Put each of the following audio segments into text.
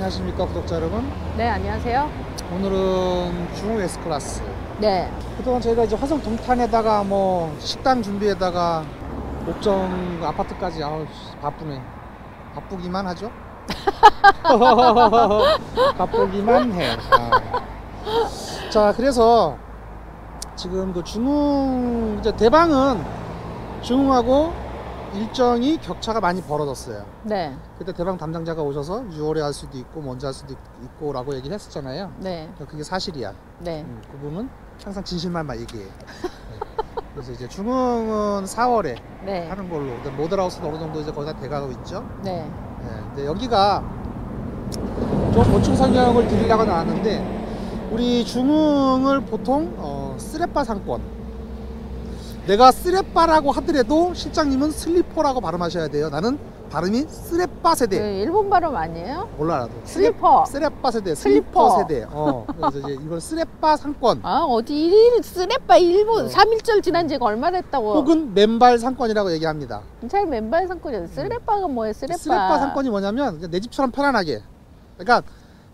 안녕하십니까 구독자 여러분 네, 안녕하세요. 오늘은 중흥 S클래스 네. 그동안 저희가 이제 화성 동탄에다가 뭐 식당 준비에다가 옥정 아파트까지 아우 씨, 바쁘네 바쁘기만 하죠 바쁘기만 해 아. 자 그래서 지금 그 중흥 이제 대방은 중흥하고 일정이 격차가 많이 벌어졌어요 네. 그때 대방 담당자가 오셔서 6월에 할 수도 있고 먼저 할 수도 있고 라고 얘기를 했었잖아요 네. 그게 사실이야 네. 음, 그분은 항상 진실만만 얘기해 네. 그래서 이제 중흥은 4월에 네. 하는 걸로 근데 모델하우스도 어느 정도 이제 거의 다 돼가고 있죠 네. 네, 근데 여기가 좀 보충 설명을 드리려고 나왔는데 우리 중흥을 보통 어, 쓰레빠 상권 내가 쓰레빠라고 하더라도 실장님은 슬리퍼라고 발음하셔야 돼요 나는 발음이 쓰레빠 그 세대 일본 발음 아니에요? 몰라 나도 슬리퍼. 쓰레빠 세대 슬리퍼. 슬리퍼 세대 어 그래서 이제 이걸 쓰레빠 상권 아, 어디 일 쓰레빠 일본 어. 삼일절 지난 지가 얼마 됐다고. 혹은 맨발 상권이라고 얘기합니다 잘 맨발 상권이야. 쓰레빠가 뭐예요, 쓰레빠? 쓰레빠 상권이 뭐냐면 내 집처럼 편안하게 그러니까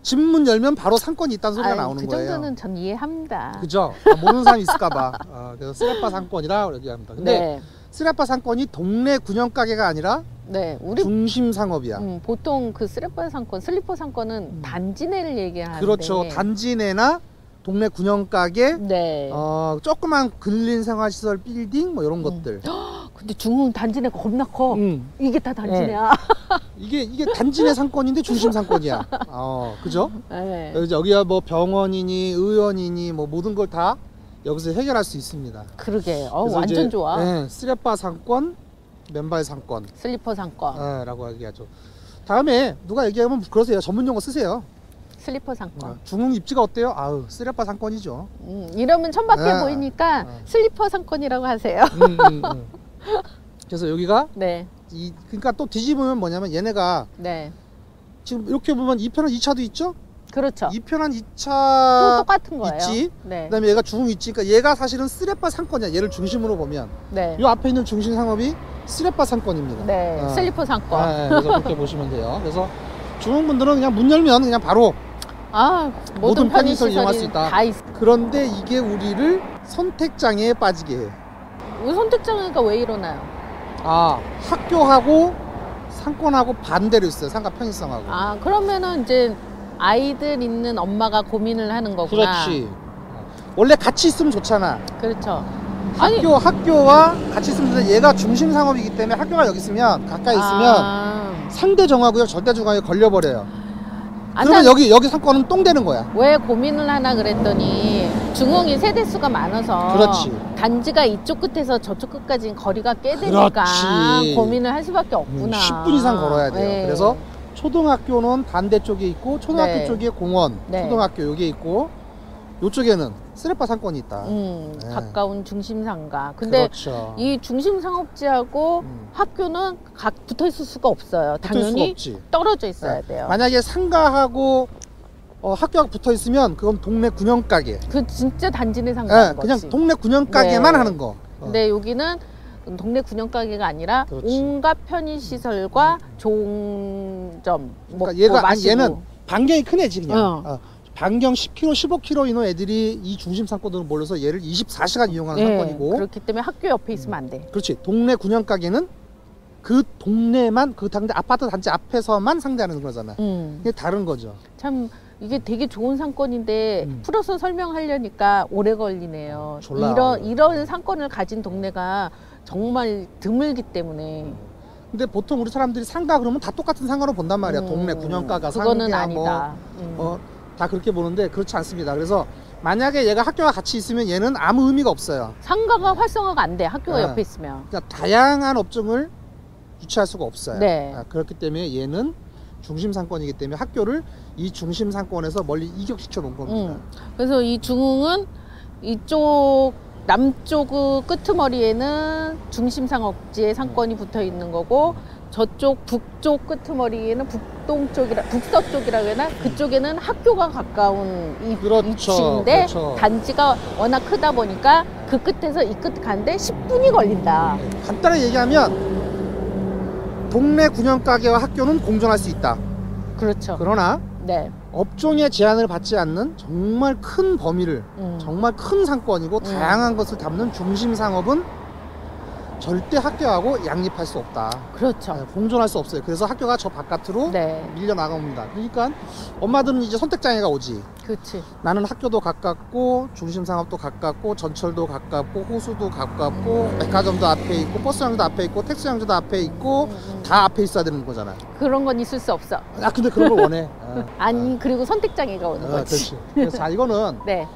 집문 열면 바로 상권이 있다는 소리가 아이, 나오는 그 거예요 정도는 전 이해합니다. 그죠? 아, 모르는 사람이 있을까봐. 어, 그래서 쓰레빠 상권이라고 얘기합니다. 근데 네. 쓰레빠 상권이 동네 군영 가게가 아니라 네. 우리 중심 상업이야. 음, 보통 그 쓰레빠 상권, 슬리퍼 상권은 음. 단지 내를 얘기하는데. 그렇죠. 단지 내나 동네 군영 가게, 네. 어, 조그만 근린 생활시설 빌딩 뭐 이런 음. 것들. 근데 중흥 단지 내가 겁나 커. 음, 이게 다 단지 네. 내야. 이게 이게 단지 내 상권인데 중심 상권이야. 어, 그죠? 네. 여기 여기야 뭐 병원이니 의원이니 뭐 모든 걸 다 여기서 해결할 수 있습니다. 그러게. 어, 완전 이제, 좋아. 네, 쓰레빠 상권, 맨발 상권. 슬리퍼 상권, 아, 라고 얘기하죠. 다음에 누가 얘기하면 그러세요. 전문 용어 쓰세요. 슬리퍼 상권. 어, 중흥 입지가 어때요? 아우 쓰레빠 상권이죠. 음, 이러면 천박해 네. 보이니까 어. 슬리퍼 상권이라고 하세요. 음, 음, 음. 그래서 여기가 네, 이 그러니까 또 뒤집으면 뭐냐면 얘네가 네, 지금 이렇게 보면 2편한 2차도 있죠? 그렇죠. 2편한 또 2차 똑같은 거예요. 있지. 네, 그다음에 얘가 중흥 있지. 그러니까 얘가 사실은 쓰레빠 상권이야. 얘를 중심으로 보면 네, 이 앞에 있는 중심 상업이 쓰레빠 상권입니다. 네, 어. 슬리퍼 상권. 아, 예, 그래서 그렇게 보시면 돼요. 그래서 중흥 분들은 그냥 문 열면 그냥 바로 아, 모든 모든 편의 편의시설 이용할 수 있다. 다 있. 그런데 이게 우리를 선택장애에 빠지게 해. 왜 선택장애가 왜 일어나요? 아, 학교하고 상권하고 반대로 있어요. 상가 편의성하고. 아, 그러면은 이제 아이들 있는 엄마가 고민을 하는 거구나. 그렇지. 원래 같이 있으면 좋잖아. 그렇죠. 아니, 학교 학교와 같이 있으면 좋은데 얘가 중심 상업이기 때문에 학교가 여기 있으면 가까이 있으면 아, 상대 정하고요 절대 정하에 걸려버려요. 아, 그러면 난 여기 여기 상권은 똥 되는 거야. 왜 고민을 하나 그랬더니 중흥이 세대 수가 많아서 그렇지. 단지가 이쪽 끝에서 저쪽 끝까지 거리가 꽤 되니까 그렇지. 고민을 할 수밖에 음, 없구나. 10분 이상 걸어야 돼요. 네. 그래서 초등학교는 반대 쪽에 있고 초등학교 네. 쪽에 공원, 네. 초등학교 여기에 있고 이쪽에는 쓰레빠 상권이 있다. 음, 네. 가까운 중심 상가. 근데 그렇죠. 이 중심 상업지하고 음. 학교는 각 붙어 있을 수가 없어요. 당연히. 떨어져 있어야 네. 돼요. 만약에 상가하고 어, 학교가 붙어 있으면 그건 동네 군영 가게. 그 진짜 단지 내 예, 상가인 그냥 거지. 동네 군영 가게만 네. 하는 거. 어. 근데 여기는 동네 군영 가게가 아니라 그렇지. 온갖 편의 시설과 종점 뭐 그러니까 얘가 아니, 마시고. 얘는 반경이 큰 애지 그냥. 어. 어, 반경 10km, 15km 있는 애들이 이 중심 상권으로 몰려서 얘를 24시간 이용하는 네, 상권이고. 그렇기 때문에 학교 옆에 있으면 안 돼. 그렇지. 동네 군영 가게는 그 동네만 그 단지 아파트 단지 앞에서만 상대하는 거잖아. 음. 이게 다른 거죠. 참 이게 되게 좋은 상권인데 음. 풀어서 설명하려니까 오래 걸리네요. 졸라 이런. 이런 상권을 가진 동네가 정말 드물기 때문에 근데 보통 우리 사람들이 상가 그러면 다 똑같은 상가로 본단 말이야. 음, 동네 군영가가 그거는 상가 아니다. 음. 뭐 어, 다 그렇게 보는데 그렇지 않습니다. 그래서 만약에 얘가 학교와 같이 있으면 얘는 아무 의미가 없어요. 상가가 활성화가 안 돼. 학교가 네. 옆에 있으면. 그러니까 다양한 업종을 유치할 수가 없어요. 네. 아, 그렇기 때문에 얘는 중심 상권이기 때문에 학교를 이 중심 상권에서 멀리 이격시켜 놓은 겁니다. 음. 그래서 이 중흥은 이쪽 남쪽 그 끄트머리에는 중심 상업지의 상권이 붙어 있는 거고 저쪽 북쪽 끄트머리에는 북동쪽이라 북서쪽이라 그러나 그쪽에는 학교가 가까운 이 그렇죠, 위치인데 그렇죠. 단지가 워낙 크다 보니까 그 끝에서 이 끝 가는데 10분이 걸린다. 간단히 얘기하면 동네 군영 가게와 학교는 공존할 수 있다. 그렇죠. 그러나 네. 업종의 제한을 받지 않는 정말 큰 범위를 음. 정말 큰 상권이고 다양한 것을 담는 중심 상업은 절대 학교하고 양립할 수 없다. 그렇죠. 네, 공존할 수 없어요. 그래서 학교가 저 바깥으로 네. 밀려 나갑니다. 그러니까 엄마들은 이제 선택 장애가 오지. 그렇지. 나는 학교도 가깝고 중심 상업도 가깝고 전철도 가깝고 호수도 가깝고 백화점도 앞에 있고 버스 정류도 앞에 있고 택시 정류도 앞에 있고 음, 음. 다 앞에 있어야 되는 거잖아. 그런 건 있을 수 없어. 아 근데 그런 걸 원해. 어, 아니 그리고 선택 장애가 어, 오는 어, 거지. 그렇지. 그래서 자 이거는 네.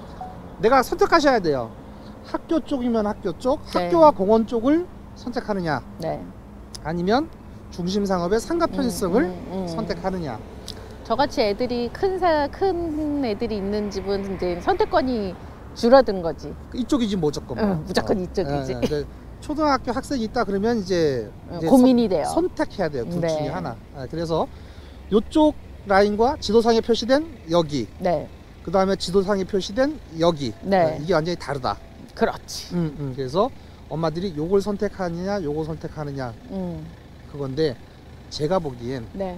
내가 선택하셔야 돼요. 학교 쪽이면 학교 쪽, 네. 학교와 공원 쪽을 선택하느냐, 네. 아니면 중심 상업의 상가 편의성을 음, 음, 음. 선택하느냐. 저같이 애들이 큰 사, 큰 애들이 있는 집은 이제 선택권이 줄어든 거지. 이쪽이지 무조건. 뭐. 응, 무조건 이쪽이지. 예, 예. 근데 초등학교 학생이 있다 그러면 이제, 어, 이제 고민이 돼요. 선, 택해야 돼요. 둘 네. 중에 하나. 예, 그래서 이쪽 라인과 지도상에 표시된 여기, 네. 그 다음에 지도상에 표시된 여기. 네. 예, 이게 완전히 다르다. 그렇지. 음, 음. 그래서 엄마들이 요걸 선택하느냐, 요걸 선택하느냐 음. 그건데 제가 보기엔 네.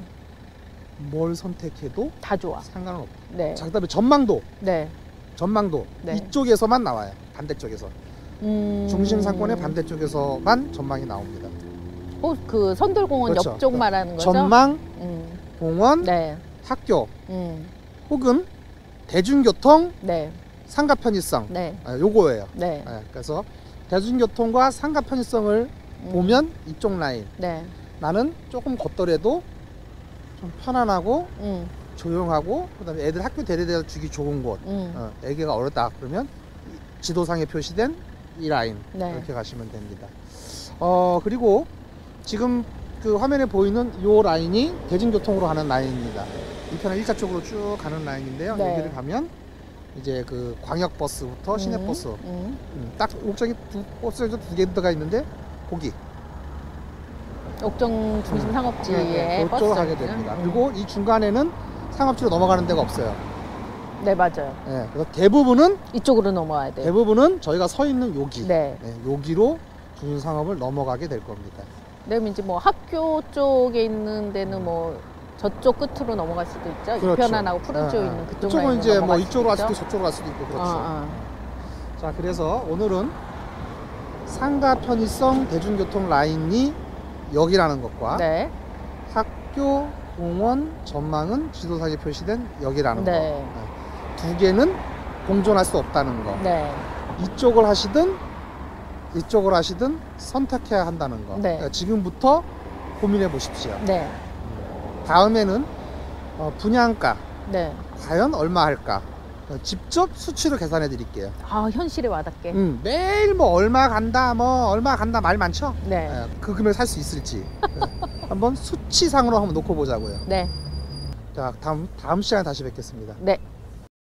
뭘 선택해도 다 좋아. 상관은 없다. 네. 자, 그다음에 전망도, 네. 전망도 네. 이쪽에서만 나와요. 반대쪽에서 음. 중심 상권의 반대쪽에서만 전망이 나옵니다. 어, 그 선돌공원 그렇죠. 옆쪽 말하는 거죠? 전망, 음. 공원, 네. 학교 음. 혹은 대중교통, 네. 상가 편의성 네. 아, 요거예요. 네. 예, 그래서 대중교통과 상가 편의성을 음. 보면 이쪽 라인. 네. 나는 조금 걷더라도 좀 편안하고 음. 조용하고 그다음에 애들 학교 데려다 주기 좋은 곳. 음. 어, 애기가 어렸다 그러면 이 지도상에 표시된 이 라인 네. 이렇게 가시면 됩니다. 어 그리고 지금 그 화면에 보이는 요 라인이 대중교통으로 가는 라인입니다. 이 편은 일자 쪽으로 쭉 가는 라인인데요. 네. 여기를 가면 이제 그 광역버스부터 시내버스 음. 음, 딱 옥정이 두 버스가 두개 들어가 있는데 거기 옥정 중심 상업지에 네, 버스 그쪽으로 가게. 됩니다. 음. 그리고 이 중간에는 상업지로 넘어가는 데가 없어요. 네 맞아요. 예, 그래서 대부분은 이쪽으로 넘어와야 돼요. 대부분은 저희가 서 있는 여기 네. 네, 여기로 중심 상업을 넘어가게 될 겁니다. 그다음에 이제 뭐 학교 쪽에 있는 데는 뭐 저쪽 끝으로 넘어갈 수도 있죠. 그렇죠. 이편안하고 푸른 쪽 예, 예. 있는 그쪽 라인으로 이제 뭐 이쪽으로 갈 수도 저쪽으로 갈 수도 있고 그렇죠. 어, 어. 자 그래서 오늘은 상가 편의성 대중교통 라인이 여기라는 것과 네. 학교 공원 전망은 지도상에 표시된 여기라는 네. 거. 네. 두 개는 공존할 수 없다는 거. 네. 이쪽을 하시든 이쪽을 하시든 선택해야 한다는 거. 네. 그러니까 지금부터 고민해 보십시오. 네. 다음에는 어, 분양가 네. 과연 얼마 할까? 어, 직접 수치로 계산해 드릴게요. 아 현실에 와닿게. 음, 매일 뭐 얼마 간다, 뭐 얼마 간다 말 많죠? 네. 예, 그 금액 살 수 있을지 예, 한번 수치상으로 한번 놓고 보자고요. 네. 자, 다음 다음 시간에 다시 뵙겠습니다. 네.